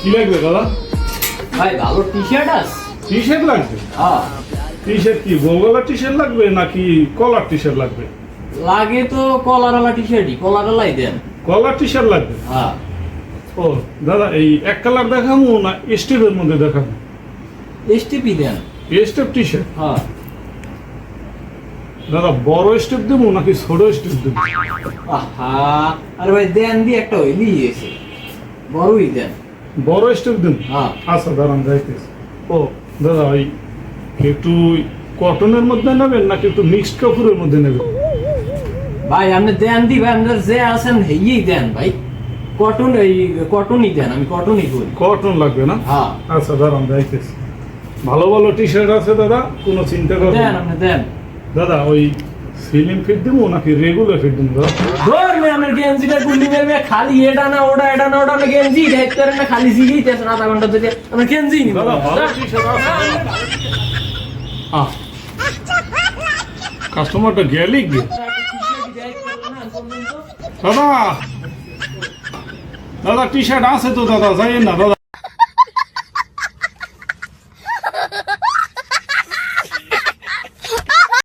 কি লাগবে দাদা ভাই ভালো টি শার্ট আস। টি শার্ট লাগবে? হ্যাঁ। টি শার্ট কি গোলগলা টি শার্ট লাগবে নাকি কলার টি শার্ট লাগবে? লাগে তো কলারওয়ালা টি শার্টই কলারওয়ালাই দেন। কলার টি শার্ট লাগবে? হ্যাঁ। ও দাদা এই এক কালার দেখাবো না স্টেপের মধ্যে দেখাবো এসটিপি দেন। স্টেপ টি শার্ট হ্যাঁ। দাদা বড় স্টেপ দেবো নাকি ছোট স্টেপ দেবো? আহা আরে ভাই দেন দিয়ে একটা হইলি এসে। বড়ই দেন। বড় হ্যাঁ। আচ্ছা দাঁড়ান যাইতেছি। ও। দাদা ওই একটু কটনের মধ্যে নেবেন নাকি একটু মিক্সড কাপড়ের মধ্যে নেবেন? ভাই আপনি দেন দি ভাই আপনার যে আছেন হেই দেন ভাই। কটন এই কটনই দেন আমি কটনই করি কটন লাগবে না? হ্যাঁ। আচ্ছা দাঁড়ান যাইতেছি। ভালো ভালো টি শার্ট আছে দাদা কোনো চিন্তা করবেন দেন আপনি দেন। দাদা ওই সিলিং ফিট দেবো নাকি রেগুলার ফিট দেবো দাদা? ধর মে আমার গেঞ্জিটা গুলি মেরবে খালি এটা না ওটা এটা না ওটা না গেঞ্জি দেখতে না খালি জিগেই তেছেন আধা ঘণ্টা ধরে আমরা গেঞ্জি নি বাবা কাস্টমারটা গেলি দাদা দাদা টি শার্ট আছে তো দাদা যাই না দাদা।